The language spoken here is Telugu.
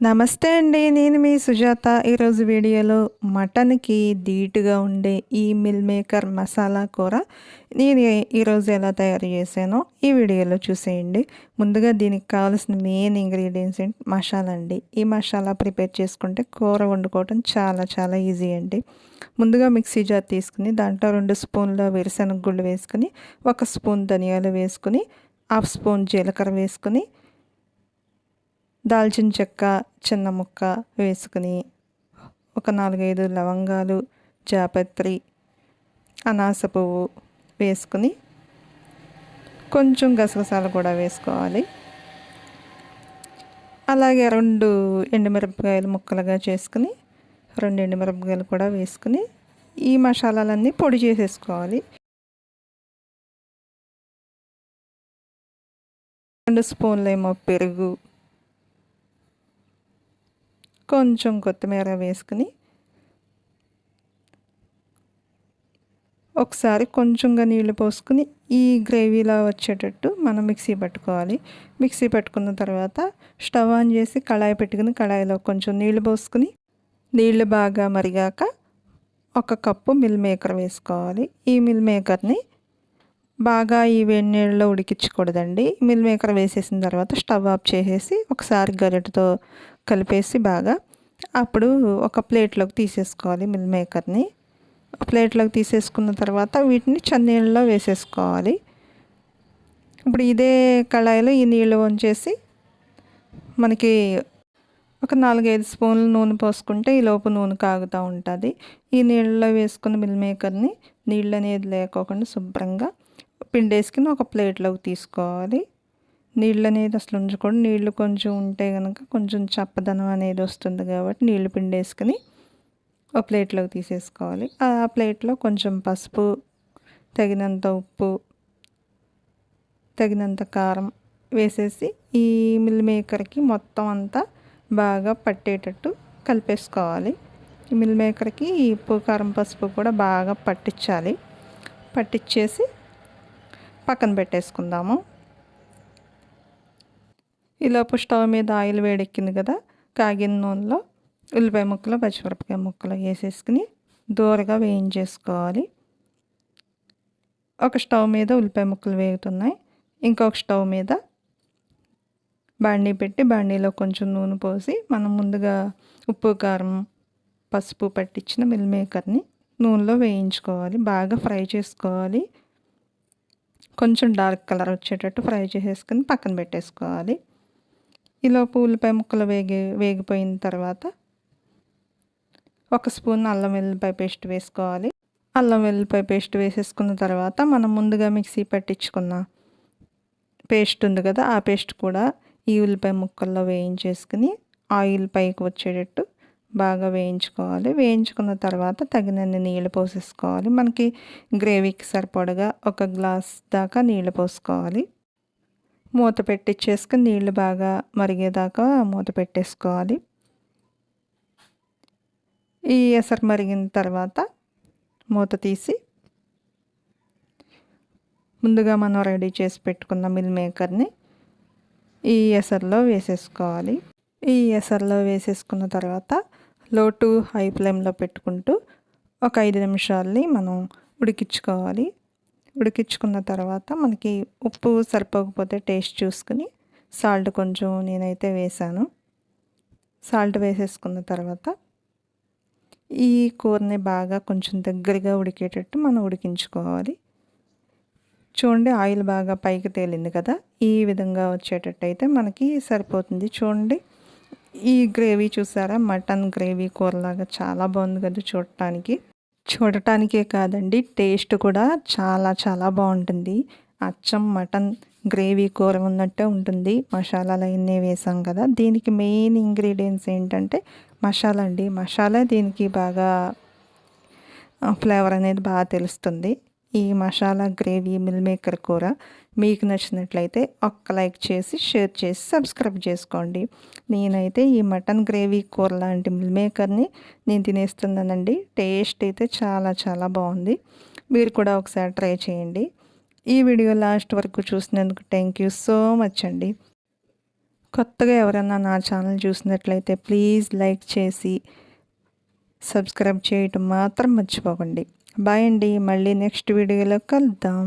నమస్తే అండి నేను మీ సుజాత. ఈరోజు వీడియోలో మటన్కి ధీటుగా ఉండే ఈ మిల్ మేకర్ మసాలా కూర నేను ఈరోజు ఎలా తయారు చేశానో ఈ వీడియోలో చూసేయండి. ముందుగా దీనికి కావాల్సిన మెయిన్ ఇంగ్రీడియంట్స్ ఏంటి? మసాలా అండి. ఈ మసాలా ప్రిపేర్ చేసుకుంటే కూర వండుకోవటం చాలా చాలా ఈజీ అండి. ముందుగా మిక్సీ జార్ తీసుకుని దాంట్లో రెండు స్పూన్ల వేరుశనగ గుళ్ళు వేసుకుని ఒక స్పూన్ ధనియాలు వేసుకుని హాఫ్ స్పూన్ జీలకర్ర వేసుకుని దాల్చిన చెక్క చిన్న ముక్క వేసుకుని ఒక నాలుగైదు లవంగాలు జాపత్రి అనాస పువ్వు వేసుకుని కొంచెం గసగసాలు కూడా వేసుకోవాలి. అలాగే రెండు ఎండుమిరపకాయలు ముక్కలుగా చేసుకుని రెండు ఎండుమిరపకాయలు కూడా వేసుకుని ఈ మసాలాలన్నీ పొడి చేసేసుకోవాలి. రెండు స్పూన్లు ఏమో పెరుగు కొంచెం కొత్తిమీర వేసుకుని ఒకసారి కొంచెంగా నీళ్ళు పోసుకుని ఈ గ్రేవీలా వచ్చేటట్టు మనం మిక్సీ పట్టుకోవాలి. మిక్సీ పట్టుకున్న తర్వాత స్టవ్ ఆన్ చేసి కళాయి పెట్టుకుని కళాయిలో కొంచెం నీళ్ళు పోసుకుని నీళ్ళు బాగా మరిగాక ఒక కప్పు మిల్ మేకర్ వేసుకోవాలి. ఈ మిల్ మేకర్ని బాగా ఈ వేడి నీళ్ళలో ఉడికించకూడదండి. మిల్ మేకర్ వేసేసిన తర్వాత స్టవ్ ఆఫ్ చేసేసి ఒకసారి గరిటతో కలిపేసి బాగా అప్పుడు ఒక ప్లేట్లోకి తీసేసుకోవాలి మిల్ మేకర్ని. ప్లేట్లోకి తీసేసుకున్న తర్వాత వీటిని చన్నీళ్ళలో వేసేసుకోవాలి. ఇప్పుడు ఇదే కళాయిలో ఈ నీళ్ళు వంచేసి మనకి ఒక నాలుగైదు స్పూన్లు నూనె పోసుకుంటే ఈ లోపు నూనె కాగుతూ ఉంటుంది. ఈ నీళ్ళలో వేసుకున్న మిల్ మేకర్ని నీళ్ళు అనేది లేకోకుండా శుభ్రంగా పిండేసుకుని ఒక ప్లేట్లోకి తీసుకోవాలి. నీళ్ళు అనేది అసలు ఉంచకూడదు నీళ్ళు కొంచెం ఉంటే కనుక కొంచెం చప్పదనం అనేది వస్తుంది కాబట్టి నీళ్ళు పిండేసుకుని ఒక ప్లేట్లోకి తీసేసుకోవాలి. ఆ ప్లేట్లో కొంచెం పసుపు తగినంత ఉప్పు తగినంత కారం వేసేసి ఈ మిల్ మేకర్కి మొత్తం అంతా బాగా పట్టేటట్టు కలిపేసుకోవాలి. ఈ మిల్ మేకర్కి ఈ ఉప్పు కారం పసుపు కూడా బాగా పట్టించాలి. పట్టించేసి పక్కన పెట్టేసుకుందాము. ఈలోపు స్టవ్ మీద ఆయిల్ వేడెక్కింది కదా కాగిన నూనెలో ఉల్లిపాయ ముక్కలు పచ్చిమిరపకాయ ముక్కలు వేసేసుకుని దూరగా వేయించేసుకోవాలి. ఒక స్టవ్ మీద ఉల్లిపాయ ముక్కలు వేగుతున్నాయి. ఇంకొక స్టవ్ మీద బాండీ పెట్టి బాండీలో కొంచెం నూనె పోసి మనం ముందుగా ఉప్పు కారం పసుపు పట్టించిన మిల్ మేకర్ని నూనెలో వేయించుకోవాలి. బాగా ఫ్రై చేసుకోవాలి. కొంచెం డార్క్ కలర్ వచ్చేటట్టు ఫ్రై చేసేసుకుని పక్కన పెట్టేసుకోవాలి. ఈలోపు ఉల్లిపాయ ముక్కలు వేగి వేగిపోయిన తర్వాత ఒక స్పూన్ అల్లం వెల్లిపాయ పేస్ట్ వేసుకోవాలి. అల్లం వెల్లిపాయ పేస్ట్ వేసేసుకున్న తర్వాత మనం ముందుగా మిక్సీ పట్టించుకున్న పేస్ట్ ఉంది కదా ఆ పేస్ట్ కూడా ఈ ఉల్లిపాయ ముక్కల్లో వేయించేసుకుని ఆయిల్ పైకి వచ్చేటట్టు బాగా వేయించుకోవాలి. వేయించుకున్న తర్వాత తగినన్ని నీళ్ళు పోసేసుకోవాలి. మనకి గ్రేవీకి సరిపడగా ఒక గ్లాస్ దాకా నీళ్ళు పోసుకోవాలి. మూత పెట్టించేసుకుని నీళ్ళు బాగా మరిగేదాకా మూత పెట్టేసుకోవాలి. ఈ ఎసరు మరిగిన తర్వాత మూత తీసి ముందుగా మనం రెడీ చేసి పెట్టుకున్న మిల్ మేకర్ని ఈ ఎసర్లో వేసేసుకోవాలి. ఈ ఎసర్లో వేసేసుకున్న తర్వాత లో టు హై ఫ్లేమ్లో పెట్టుకుంటూ ఒక ఐదు నిమిషాలని మనం ఉడికించుకోవాలి. ఉడికించుకున్న తర్వాత మనకి ఉప్పు సరిపోకపోతే టేస్ట్ చూసుకుని సాల్ట్ కొంచెం నేనైతే వేసాను. సాల్ట్ వేసేసుకున్న తర్వాత ఈ కూరని బాగా కొంచెం దగ్గరగా ఉడికేటట్టు మనం ఉడికించుకోవాలి. చూడండి ఆయిల్ బాగా పైకి తేలింది కదా? ఈ విధంగా వచ్చేటట్టు అయితే మనకి సరిపోతుంది. చూడండి. ఈ గ్రేవీ చూసారా? మటన్ గ్రేవీ కూరలాగా చాలా బాగుంది కదా చూడటానికి. చూడటానికే కాదండి టేస్ట్ కూడా చాలా చాలా బాగుంటుంది. అచ్చం మటన్ గ్రేవీ కూర ఉన్నట్టే ఉంటుంది. మసాలాలు అన్నీ వేసాం కదా. దీనికి మెయిన్ ఇంగ్రీడియంట్స్ ఏంటంటే మసాలా అండి. మసాలా దీనికి బాగా ఫ్లేవర్ అనేది బాగా తెలుస్తుంది. ఈ మసాలా గ్రేవీ మిల్ మేకర్ కూర మీకు నచ్చినట్లయితే ఒక్క లైక్ చేసి షేర్ చేసి సబ్స్క్రైబ్ చేసుకోండి. నేనైతే ఈ మటన్ గ్రేవీ కూర లాంటి మిల్ మేకర్ని నేను తినేస్తున్నానండి. టేస్ట్ అయితే చాలా చాలా బాగుంది. మీరు కూడా ఒకసారి ట్రై చేయండి. ఈ వీడియో లాస్ట్ వరకు చూసినందుకు థ్యాంక్ యూ సో మచ్ అండి. కొత్తగా ఎవరైనా నా ఛానల్ చూసినట్లయితే ప్లీజ్ లైక్ చేసి సబ్స్క్రైబ్ చేయటం మాత్రం మర్చిపోకండి. బాయ్ అండి. మళ్ళీ నెక్స్ట్ వీడియోలో కలుద్దాం.